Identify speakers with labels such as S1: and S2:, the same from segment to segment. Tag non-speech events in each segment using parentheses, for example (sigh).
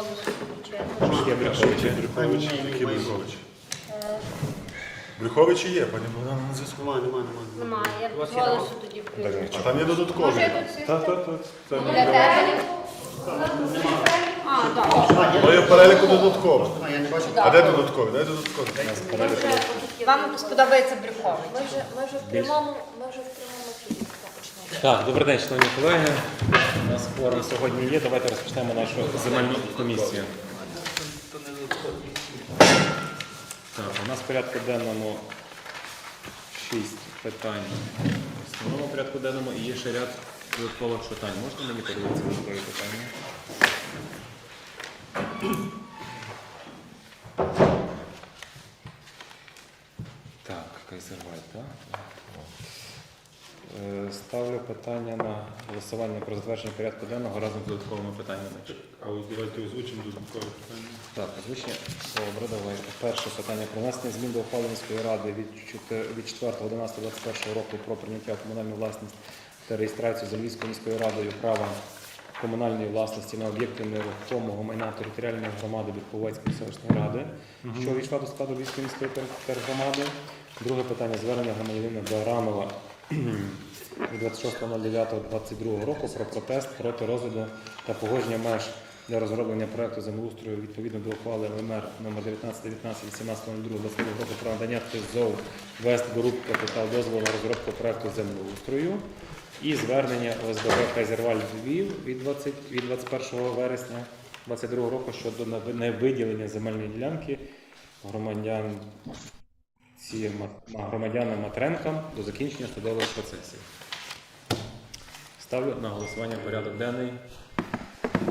S1: Брюхович.
S2: Брюхович, Брюхович? Брюховичі є, пані Богдана на зв'язку.
S3: Нема, нема, нема.
S4: Немає, я з голосу тоді
S2: А
S4: включу.
S2: там є додаткові.
S1: Так, так, так.
S4: Для тебе? А, так.
S2: Але є в переліку додатково.
S3: А.
S2: А де додаткові? Дай додаткові.
S4: Вам сподобається Брюхович.
S5: Ми вже, в прямому, ми вже в прямому ефірі.
S1: Так, добрий день, шановні колеги. У нас форум сьогодні є. Давайте розпочнемо нашу земельну комісію. Так, у нас в порядку денному 6 питань в основному порядку денному і є ще ряд додаткових питань. Можна мені подивитися додаткові питання? Так, Кайзервальд, так? Е, Ставлю питання на голосування про затвердження порядку денного разом з додатковими питаннями.
S2: А ось давайте озвучимо додаткові питання.
S1: Так, озвучення добре, давай. Перше питання про внесення змін до ухвали міської ради від 4 4.11.21 року про прийняття в комунальну власність та реєстрацію за Львівською міською радою права комунальної власності на об'єкти нерухомого майна територіальної громади Бідковецької селищної ради, що увійшла до складу Львівської міської тер- тергромади. Друге питання звернення громадянина Баранова 26.09.22 року про протест проти розгляду та погодження меж для розроблення проекту землеустрою відповідно до ухвали ЛМР номер 1919 18.02 року про надання ТЗОВ Вест Груп Капітал дозволу на розробку проекту землеустрою і звернення ОСББ Кайзерваль Львів від, 20, від 21 вересня 2022 року щодо невиділення земельної ділянки громадян ці громадянам Матренкам до закінчення судових процесів. Ставлю на голосування порядок денний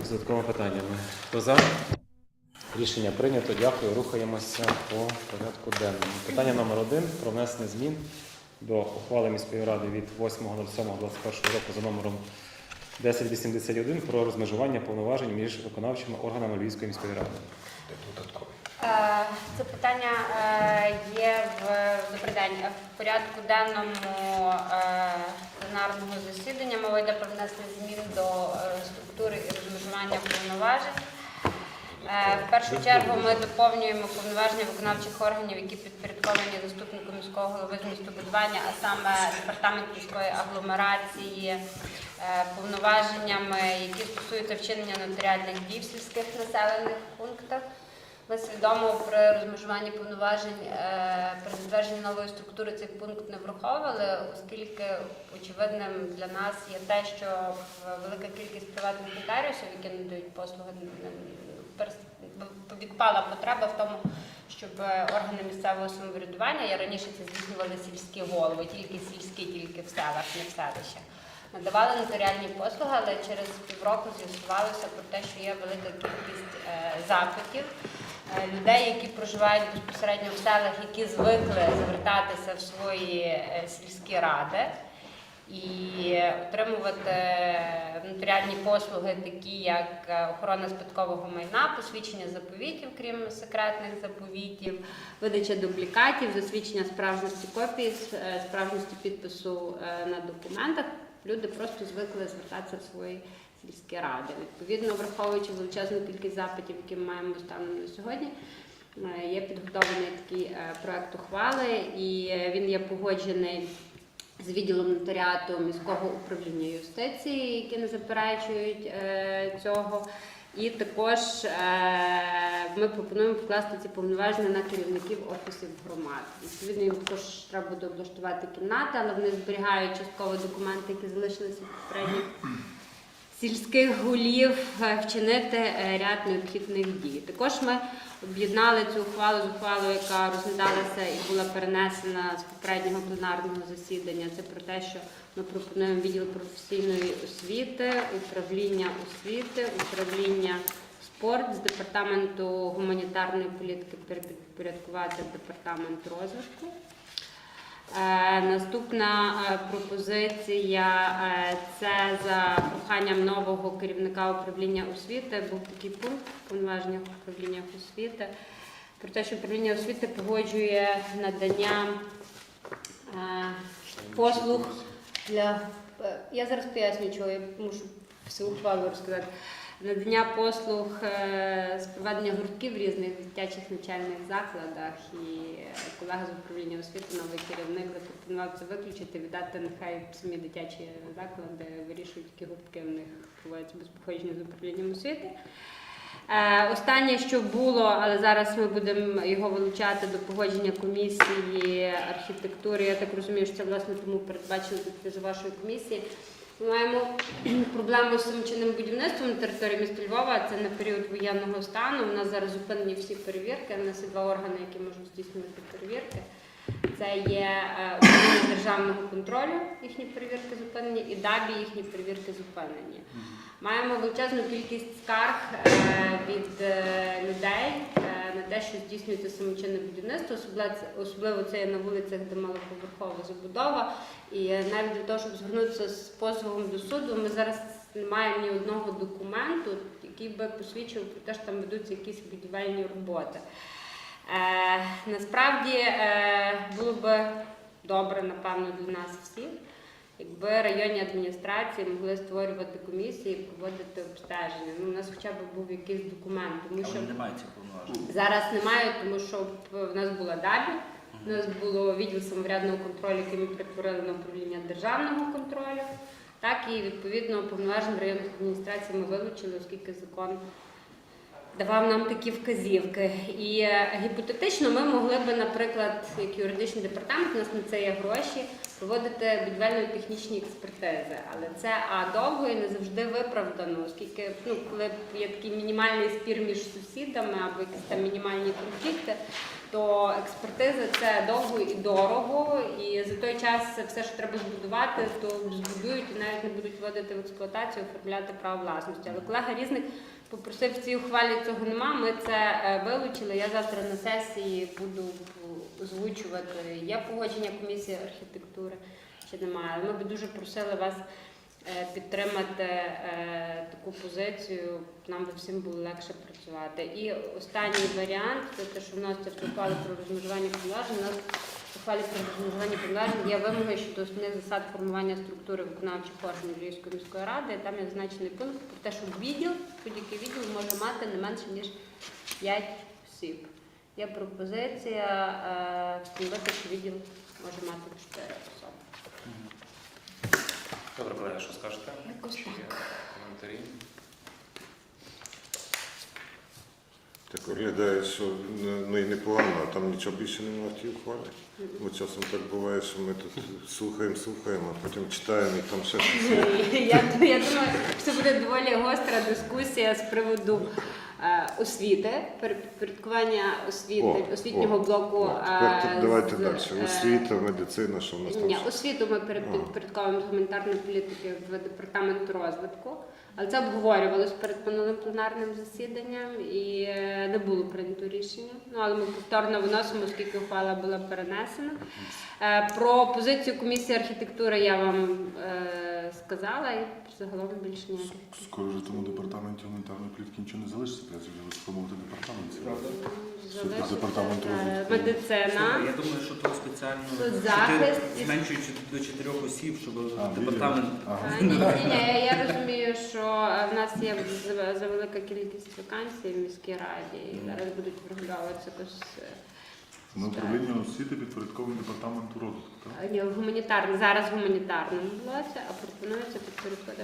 S1: з додатковими питаннями. Хто за? Рішення прийнято. Дякую. Рухаємося по порядку денному. Питання номер один про внесення змін до ухвали міської ради від 8.07.21 року за номером 1081 про розмежування повноважень між виконавчими органами Львівської міської ради.
S4: Е, Це питання е, є в добрий в порядку денному е, пленарного засідання. Мова йде про внесення змін до структури і розмежування повноважень. В першу чергу ми доповнюємо повноваження виконавчих органів, які підпорядковані заступнику міського голови з містобудування, а саме департамент міської агломерації, повноваженнями, які стосуються вчинення нотаріальних дій в сільських населених пунктах. Ми свідомо при розмежуванні повноважень е, при затвердженні нової структури цей пункт не враховували, оскільки очевидним для нас є те, що велика кількість приватних нотаріусів, які надають послуги, відпала потреба в тому, щоб е, органи місцевого самоврядування, я раніше це здійснювали сільські голови, тільки сільські, тільки в селах, не в селищах. Надавали нотаріальні послуги, але через півроку з'ясувалося про те, що є велика кількість е, запитів людей, які проживають безпосередньо в селах, які звикли звертатися в свої е, сільські ради і отримувати нотаріальні послуги, такі як е, охорона спадкового майна, посвідчення заповітів, крім секретних заповітів, видача дублікатів, засвідчення справжності копії, е, справжності підпису е, на документах. Люди просто звикли звертатися в свої сільські ради. Відповідно, враховуючи величезну кількість запитів, які ми маємо станом на сьогодні. е, Є підготовлений такий е, проект ухвали, і він є погоджений з відділом нотаріату міського управління юстиції, які не заперечують е, цього. І також ми пропонуємо покласти ці повноваження на керівників офісів громад. Відповідно, їм також треба буде облаштувати кімнати, але вони зберігають частково документи, які залишилися від попередніх сільських голів е, вчинити е, ряд необхідних дій. Також ми об'єднали цю ухвалу з ухвалою, яка розглядалася і була перенесена з попереднього пленарного засідання. Це про те, що ми пропонуємо відділ професійної освіти, управління освіти, управління спорт з департаменту гуманітарної політики перепідпорядкувати департамент розвитку. Е, Наступна е, пропозиція е, це за проханням нового керівника управління освіти. Був такий пункт в повноваженнях управління освіти про те, що управління освіти погоджує надання послуг для я зараз поясню, чого я мушу всю ухвалу розказати. Надання послуг е, з проведення гуртків в різних дитячих навчальних закладах. І колега з управління освіти, новий керівник запропонував це виключити, віддати нехай самі дитячі заклади вирішують, які гуртки в них проводяться без походження з управлінням освіти. Е, Останнє, що було, але зараз ми будемо його вилучати до погодження комісії архітектури. Я так розумію, що це власне тому передбачено з вашої комісії. Ми маємо проблему з самочинним будівництвом на території міста Львова. Це на період воєнного стану. У нас зараз зупинені всі перевірки. У нас є два органи, які можуть здійснювати перевірки. Це є е, управління державного контролю, їхні перевірки зупинені, і ДАБІ їхні перевірки зупинені. Маємо величезну кількість скарг е, від е, людей на те, що здійснюється самочинне будівництво, особливо це- є на вулицях, де малоповерхова забудова. І е, навіть для того, щоб звернутися з позовом до суду, ми зараз не маємо ні одного документу, який би посвідчив про те, що там ведуться якісь будівельні роботи. Е, насправді е, було би добре, напевно, для нас всіх, якби районні адміністрації могли створювати комісії, проводити обстеження. Ну, у нас хоча б був якийсь документ, тому що
S3: Але немає цих повноважень.
S4: зараз немає, тому що в нас була ДАБІ, у нас було відділ самоврядного контролю, який ми перетворили на управління державного контролю. Так і відповідно повноважень районних адміністрацій ми вилучили, оскільки закон давав нам такі вказівки. І е, гіпотетично ми могли би, наприклад, як юридичний департамент, у нас на це є гроші, проводити будівельно-технічні експертизи. Але це а довго і не завжди виправдано, оскільки ну, коли є такий мінімальний спір між сусідами або якісь там мінімальні конфлікти. То експертиза це довго і дорого, і за той час все, що треба збудувати, то збудують і навіть не будуть вводити в експлуатацію, оформляти право власності. Але колега різник попросив в цій ухвалі цього нема. Ми це е, вилучили. Я завтра на сесії буду озвучувати. Є погодження комісії архітектури чи немає. Ми би дуже просили вас е, підтримати е, таку позицію. Нам би всім було легше працювати. І останній варіант це те, що в ухвалу про розмежування повноважень. Нас ухвалі про розмежування повноважень є вимоги щодо основних засад формування структури виконавчих органів Львівської міської ради. Там є зазначений пункт про те, що відділ, будь-який відділ може мати не менше ніж 5 осіб. Є пропозиція е, встановити, що відділ може мати 4 особи.
S6: Добре, колеги, що скажете?
S4: Якось
S6: Чи є коментарі?
S7: Так виглядає, що ну і непогано, а там нічого більше немає в тій ухвалі. Бо часом так буває, що ми тут слухаємо, слухаємо, а потім читаємо і там ще щось.
S4: Я, я думаю, що це буде доволі гостра дискусія з приводу освіти, передкування освіти,
S7: О,
S4: освітнього
S7: о,
S4: блоку.
S7: о, Тепер
S4: е,
S7: тут давайте
S4: з,
S7: далі.
S4: е,
S7: Освіта, медицина, що в нас там.
S4: Ні, освіту ми підпорядковуємо з гуманітарної політики в департамент розвитку. Але це обговорювалось перед минулим пленарним засіданням і е, не було прийнято рішення. Ну але ми повторно виносимо, оскільки ухвала була перенесена. Е, Про позицію комісії архітектури я вам е, сказала і загалом більше ніяких.
S8: Скоро вже тому департаменті гуманітарної політики нічого не залишиться, треба вже сформувати департамент.
S4: Залишиться,
S8: департамент
S4: е,
S8: розвитку.
S4: Медицина.
S3: Я думаю, що тут спеціально
S4: Соцзахист
S3: чотири-
S4: і-
S3: зменшуючи до чотирьох осіб, щоб
S8: А,
S3: департамент.
S8: Ага.
S4: Ні, ні, ні, я розумію, що е, в нас є за- завелика кількість вакансій в міській раді, і зараз будуть врегульовуватися якось е,
S8: Ми управління освіти підпорядковуємо департаменту розвитку.
S4: Е, в гуманітарному, зараз в гуманітарному блоці, а пропонується підпорядкувати.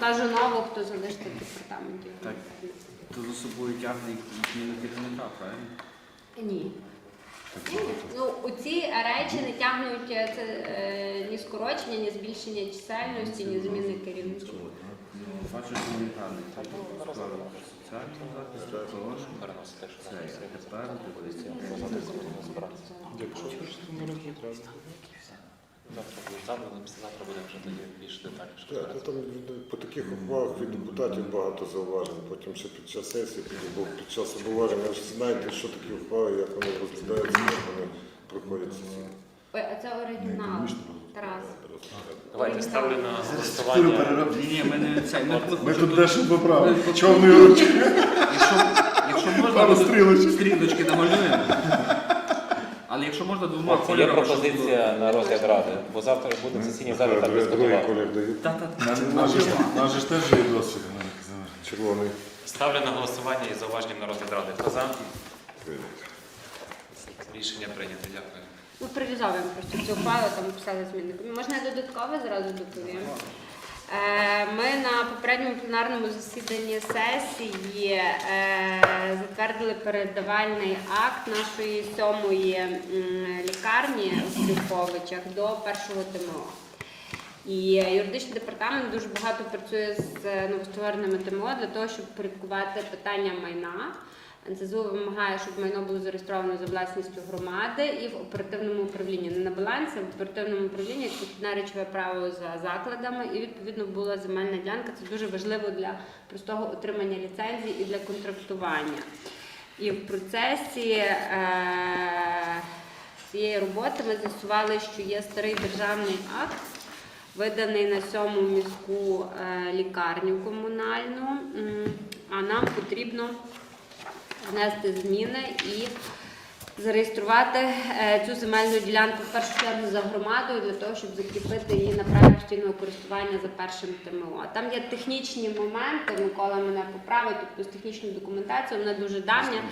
S4: Кажу нову, хто залишиться в департаменті.
S3: Так. То за собою тягне зміни керівника, правильно?
S4: Ні. Ні, Ну, оці речі не тягнуть е, це е, ні скорочення, ні збільшення чисельності, ні зміни керівників.
S3: Бачу, що гуманітарний.
S6: Переносити, що Позиція не збиратися.
S1: Якщо ж не треба.
S6: Завтра буде завтра, буде вже тоді більш детальніше.
S7: Так, ну, там по таких ухвалах від депутатів багато зауважень. Потім ще під час сесії, тоді був під час обговорення. Ви ж знаєте, що такі ухвали, як вони розглядаються, як вони проходять.
S4: Ой, а це оригінал. Тарас.
S6: Давайте ставлю на
S8: Структуру
S6: голосування.
S8: переробки.
S3: Ні, ні, ми не це. Ми, ми,
S8: Ми тут дещо поправимо. Чорною ручкою.
S3: Якщо, якщо можна,
S8: Пару
S3: ми
S8: стрілочок.
S3: стрілочки намалюємо. Але якщо можна двома
S6: Хлопці, є
S3: кольорами, щоб
S6: пропозиція на розгляд ради, бо завтра буде в сесійній залі так
S7: Другий
S6: дискутувати.
S7: колір дають.
S3: Та, та, та.
S8: Наш же ж- теж є досвід.
S7: Червоний.
S6: Ставлю на голосування із зауваженням на розгляд ради. Хто за? Рішення прийнято. Дякую.
S4: Ми прорізовуємо просто цю ухвалу, там писали зміни. Можна я додатково зразу доповім? Е, Ми на попередньому пленарному засіданні сесії е, затвердили передавальний акт нашої сьомої лікарні в Брюховичах до першого ТМО. І юридичний департамент дуже багато працює з новоствореними ТМО для того, щоб порядкувати питання майна. НСЗУ вимагає, щоб майно було зареєстровано за власністю громади і в оперативному управлінні. Не на балансі, а в оперативному управлінні підхідне речове право за закладами. І відповідно була земельна ділянка. Це дуже важливо для простого отримання ліцензії і для контрактування. І в процесі е- цієї роботи ми з'ясували, що є старий державний акт, виданий на сьому міську е, лікарню комунальну. А нам потрібно внести зміни і зареєструвати е, цю земельну ділянку в першу чергу за громадою для того, щоб закріпити її на праві постійного користування за першим ТМО. Там є технічні моменти, Микола мене поправить, тобто з технічною документацією, вона дуже давня,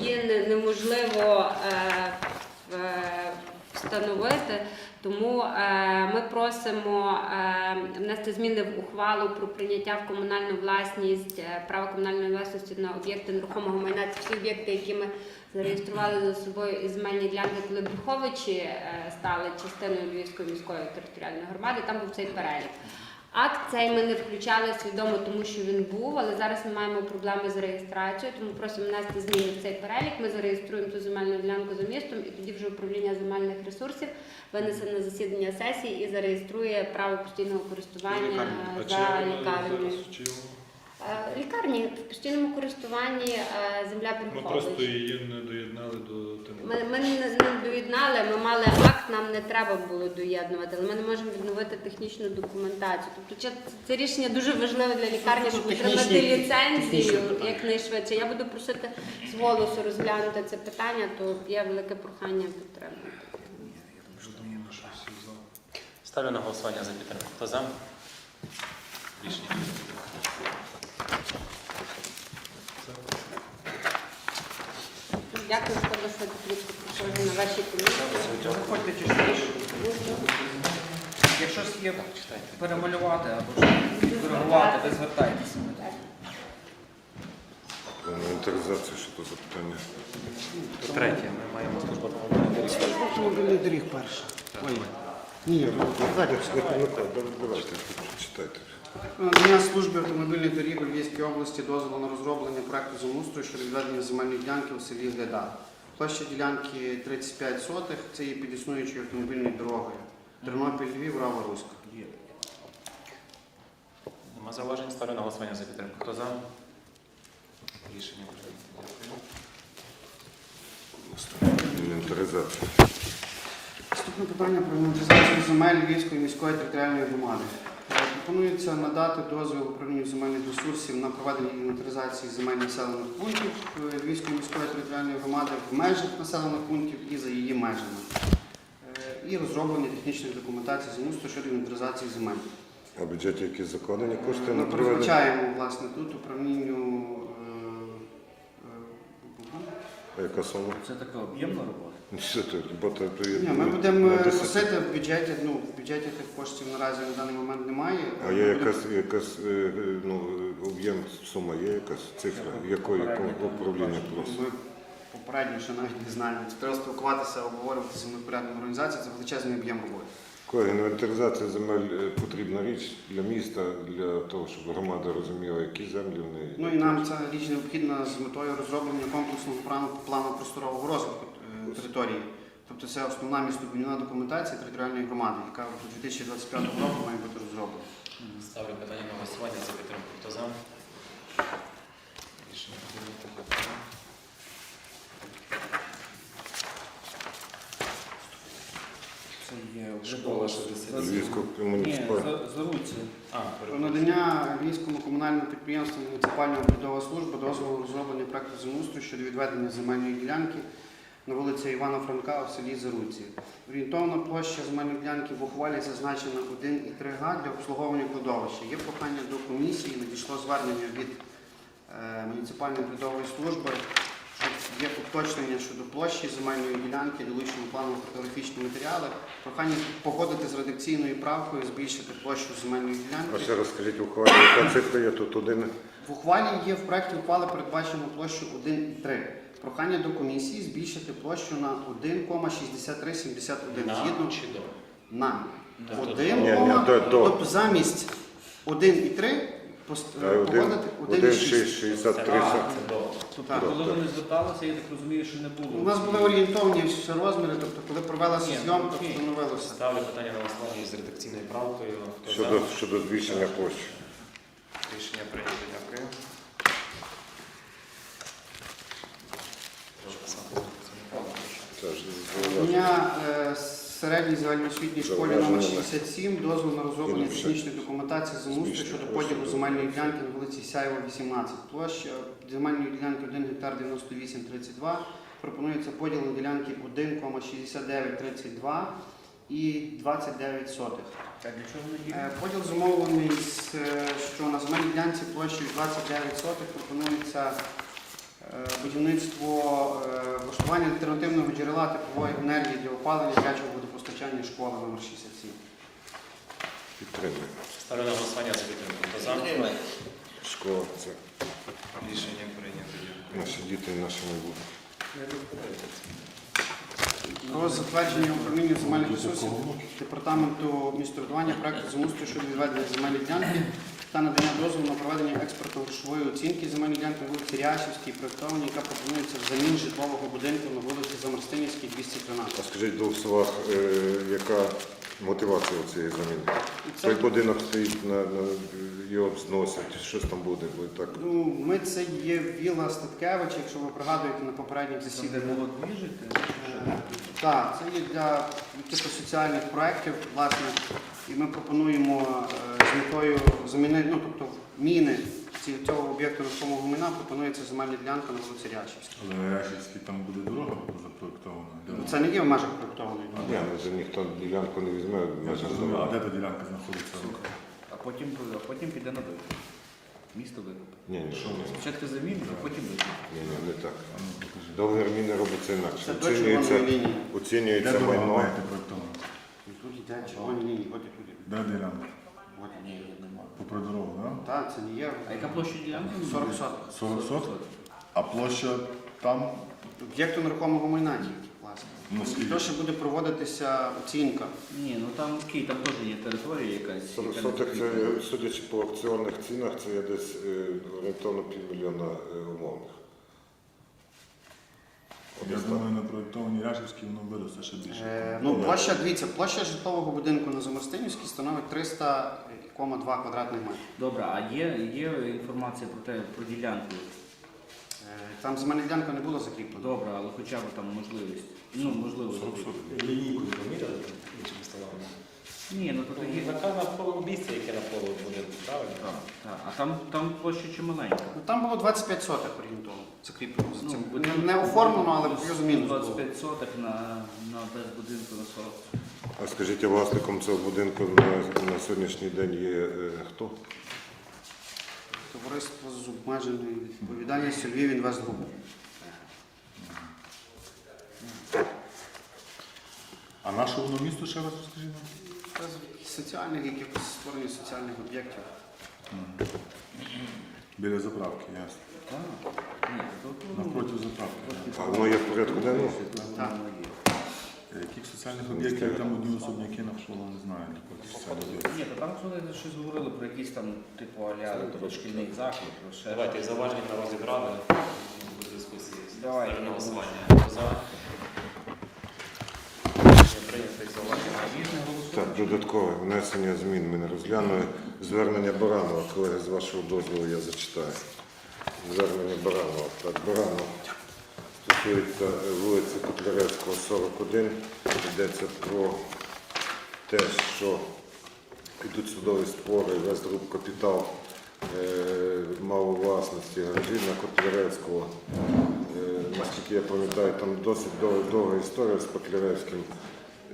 S4: її неможливо е, встановити. Тому е, ми просимо е, внести зміни в ухвалу про прийняття в комунальну власність е, права комунальної власності на об'єкти нерухомого майна. Це всі об'єкти, які ми зареєстрували за собою із земельні ділянки, коли Бруховичі стали частиною Львівської міської територіальної громади. Там був цей перелік. Акт цей ми не включали свідомо, тому що він був, але зараз ми маємо проблеми з реєстрацією, тому просимо внести зміни в цей перелік. Ми зареєструємо цю земельну ділянку за містом, і тоді вже управління земельних ресурсів винесе на засідання сесії і зареєструє право постійного користування е, за лікарнею. Е, Лікарні в постійному користуванні е, земля
S2: Ми
S4: Брюхович.
S2: просто її не доєднали до.
S4: Ми, ми не, не доєднали, ми мали акт, нам не треба було доєднувати, але ми не можемо відновити технічну документацію. Тобто це, це рішення дуже важливе для лікарні, щоб отримати ліцензію якнайшвидше. Я буду просити з голосу розглянути це питання, то є велике прохання підтримати.
S6: Ставлю на голосування за підтримку. Хто за? Рішення прийнято.
S4: Дякую, що табличку прийшли на вашій комісії.
S9: Заходьте частіше. Якщо щось є перемалювати або коригувати, ви звертайтеся.
S7: Про інвентаризацію, що то за питання?
S6: Третє. Ми маємо службу.
S10: Автомобільний доріг перша. Ой, ні, ззаді
S7: Давайте, прочитайте.
S10: Надання служби автомобільних доріг у Львівській області дозволу на розроблення проекту землеустрою щодо відведення земельної ділянки у селі Гляда. Площа ділянки 35 сотих, це є під існуючою автомобільною дорогою. Тернопіль, Львів, Рава, Руська.
S6: Нема зауважень. Ставлю на голосування за підтримку. Хто за? Рішення прийнято. Дякую.
S10: Наступне питання про інвентаризацію земель Львівської міської територіальної громади. Пропонується надати дозвіл управлінню земельних ресурсів на проведення інвентаризації земель населених пунктів е, Львівської міської територіальної громади в межах населених пунктів і за її межами. Е, І розроблення технічних документацій землеустрою щодо інвентаризації земель.
S7: А бюджеті якісь закладені кошти
S10: Ми
S7: на проведення?
S10: передбачаємо власне тут управлінню.
S7: А яка сума?
S9: Це така об'ємна робота.
S7: Що то, робота то є
S10: Ні, ми
S7: на-
S10: будемо
S7: на 10.
S10: просити в бюджеті. Ну в бюджеті тих коштів наразі на даний момент немає.
S7: А є якась, якась е, е, ну, об'єм, сума є якась цифра, якої якого управління просить?
S10: Ми попередньо ще навіть не знаємо. Це треба спілкуватися, обговорювати з землепорядною організацією. Це величезний об'єм роботи.
S7: Коли інвентаризація земель е, потрібна річ для міста, для того, щоб громада розуміла, які землі в неї.
S10: Ну і нам ця річ необхідна з метою розроблення комплексного плану, плану просторового розвитку е, території. Тобто це основна містобудівна документація територіальної громади, яка до 2025 (clears throat) року має бути розроблена.
S6: Ставлю питання на голосування за підтримку. Хто за? Рішення прийнято.
S9: Це є
S6: Школа 60.
S7: Львівського
S9: Ні,
S7: муніципального.
S9: за- заруці.
S6: А,
S10: Про надання Львівському комунальному підприємству муніципальна обрядова служба дозволу розроблення проекту землеустрою щодо відведення земельної ділянки на вулиці Івана Франка в селі Заруці. Орієнтовна площа земельної ділянки в ухвалі зазначена 1,3 га для обслуговування кладовища. Є прохання до комісії, надійшло звернення від е, муніципальної урядової служби, є уточнення щодо площі земельної ділянки, долучено плану фотографічні матеріали. Прохання погодити з редакційною правкою, збільшити площу земельної
S7: А
S10: ділянки.
S7: ще розкажіть у ухвалі, яка цифра є тут один.
S10: В ухвалі є в проєкті ухвали передбачено площу 1,3. Прохання до комісії збільшити площу на 1,6371. Згідно
S6: чи до?
S10: на
S6: Да.
S10: 1,
S7: Ні, ні, до- до.
S10: тобто замість 1,3 пост-
S7: А, один-
S10: погодити 1,6.
S7: 1,663.
S6: до.
S9: Коли вони зверталися, я так розумію, що не було.
S10: У нас були орієнтовані всі розміри, тобто коли провелася
S9: Ні,
S10: зйомка, встановилося.
S6: Ставлю питання на голосування з редакційною правкою.
S7: Щодо, щодо збільшення площі.
S6: Рішення прийнято. Дякую. Трошки сам.
S10: Середній загальноосвітній школі номер 67 дозвіл на розроблення технічної документації землеустрою
S7: Збільшити
S10: щодо поділу земельної ділянки на вулиці Сяєва 18. Площа земельної ділянки 1 гектар 9832. Пропонується поділ на ділянки 1,6932 і 29 сотих. Е, Поділ зумовлений, е, що на земельній ділянці площею 29 сотих пропонується е, будівництво влаштування альтернативного джерела теплової енергії для опалення гарячого водопостачання школи номер 67.
S7: підтримує.
S6: Ставлю на голосування за підтримку. Хто за?
S7: Школа це
S6: Рішення прийнято.
S7: Наші діти і наші майбутнє.
S10: Про затвердження управління земельних ресурсів департаменту містобудування проекту землеустрою щодо відведення земельної ділянки та надання дозволу на проведення експертно-грошової оцінки земельної ділянки на вулиці Ряшівській, проєктованій, яка пропонується взамін житлового будинку на вулиці Замарстинівській, 213.
S7: А скажіть в двох словах, е, яка мотивація цієї заміни?
S10: Це
S7: Той будинок стоїть на, на його зносять, щось там буде, бо так.
S10: Ну, ми це є Віла Статкевича, якщо ви пригадуєте на попередніх
S9: Це
S10: засіданнях.
S9: було двіжити?
S10: Е, Так, це є для якихось соціальних проєктів, власне, і ми пропонуємо е, з метою замінити, ну тобто міни ці- цього об'єкту нерухомого майна пропонується земельна ділянка на вулиці Рячівській.
S8: Але Ряшівській там буде дорога запроєктована. Вона?
S10: Це не є в межах проєктованої. дороги.
S7: Ні, ну це ніхто ділянку не візьме.
S8: Я зрозумів, а де та ділянка знаходиться?
S9: А потім, а потім піде на викуп. Місто викупить.
S7: Ні, ні, що
S9: Спочатку замін, а потім викуп.
S7: ні, ні, не так.
S8: А ну, покажи.
S7: Договір міни робиться інакше.
S10: Це до червоної
S7: Оцінюється,
S10: лінії.
S8: Де дорога
S7: майно.
S8: маєте проєктована?
S10: І Тут йде червоні лінії, от і тут.
S8: Де ділянка?
S10: От
S9: Ні, нема.
S8: Попри дорогу, так?
S10: Так, це не є.
S9: А яка площа ділянки?
S10: 40 соток.
S8: 40 соток? А площа там,
S10: Об'єкту нерухомого майна тільки, власне.
S8: ну скільки?
S10: То, що буде проводитися оцінка.
S9: Ні, ну там окей, там теж є територія якась. яка не
S7: Соток це, судячи по акціонних цінах, це є десь е, орієнтовно півмільйона е, умовних.
S8: Я думаю, на проєктованій Ряшівській воно виросте ще більше.
S10: Е, Ну, площа, дивіться, площа житлового будинку на Замостинівській становить 300,2 квадратних метри.
S9: Добре, а є, є інформація про те, про ділянку?
S10: Е, Там земельна ділянка не була закріплена.
S9: Добре, але хоча б там можливість. Ну, можливо.
S8: 40 соток.
S6: Лінійку поміряли іншими словами.
S9: Ні, ну тут є.
S6: Така навколо місця, яке навколо буде, правильно?
S9: Так. А там, там площа чималенька.
S10: Ну, Там було 25 соток орієнтовно закріплено за цим.
S9: Ну,
S10: Не, не оформлено, але плюс-мінус. було.
S9: 25 соток на, на без будинку на 40.
S7: А скажіть, а власником цього будинку на, на сьогоднішній день є е, хто?
S10: Товариство з обмеженою відповідальністю Львів Інвестгруп.
S8: А наше воно місто ще раз розкажіть?
S10: Це з соціальних якихось створення соціальних об'єктів.
S8: Біля заправки, ясно. Навпроти заправки.
S7: А воно є в порядку денному?
S10: Так.
S8: Е, Яких соціальних об'єктів там одні особняки навколо не знаю, таких соціальних об'єктів.
S9: Ні, то там вони щось говорили про якийсь там, типу, аля шкільний заклад, про ще.
S6: Давайте зауваженням на дискусії.
S9: Давай.
S6: Ставлю
S7: Так, додаткове внесення змін. Ми не розглянули звернення Баранова. Колеги, з вашого дозволу я зачитаю. Звернення Баранова. Так, Баранов стосується вулиці Котляревського, 41. Йдеться про те, що йдуть судові спори, весь груп капітал е, мав власності гаражі на Котляревського. Е, Наскільки я пам'ятаю, там досить довга історія з Котляревським.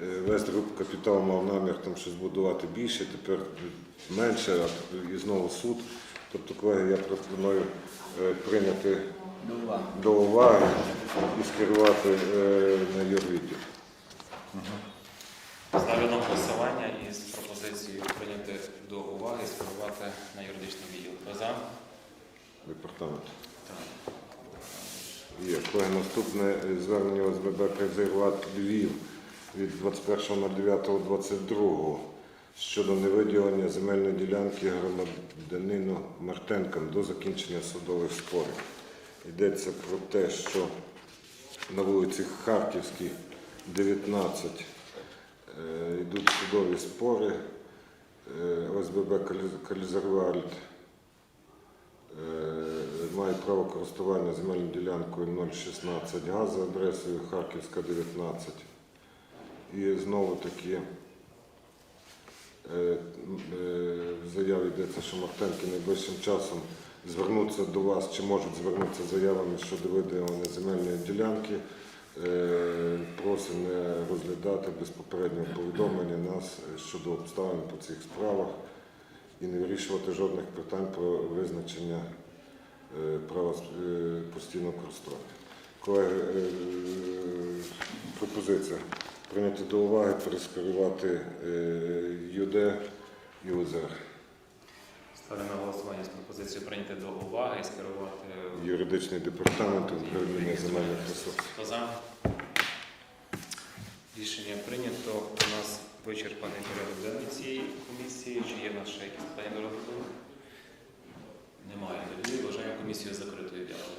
S7: Е, Весь груп капітал мав намір там щось будувати більше, тепер менше, а і знову суд. Тобто, колеги, я пропоную е, прийняти
S11: До уваги.
S7: і скерувати е, на юрвідділ.
S1: Ставлю на голосування із пропозицією прийняти до уваги і скерувати на юридичний відділ. Хто за?
S7: департамент.
S1: Так.
S7: Є. Колеги, наступне звернення ОСББ «Кайзерват Львів від 21.09.22 щодо невиділення земельної ділянки громадянину Мартенкам до закінчення судових спорів. Йдеться про те, що на вулиці Харківській, 19, е, йдуть судові спори. Е, ОСББ Калізервальд Е, має право користування земельною ділянкою 016 га за адресою Харківська, 19. І знову таки е, е, в заяві йдеться, що Мартенки найближчим часом звернуться до вас чи можуть звернутися заявами щодо виділення земельної ділянки. Е, Просить не розглядати без попереднього повідомлення нас щодо обставин по цих справах і не вирішувати жодних питань про визначення права постійного користування. Колеги, пропозиція прийняти до уваги, перескерувати е, ЮД і УЗР.
S1: Ставлю на голосування з пропозицією прийняти до уваги і скерувати.
S7: Юридичний департамент управління земельних ресурсів.
S1: Хто за? Рішення прийнято. У нас вичерпаний порядок денний цієї комісії. Чи є в нас ще якісь питання до розгляду? Немає. Тоді вважаємо комісію закритою. Дякую.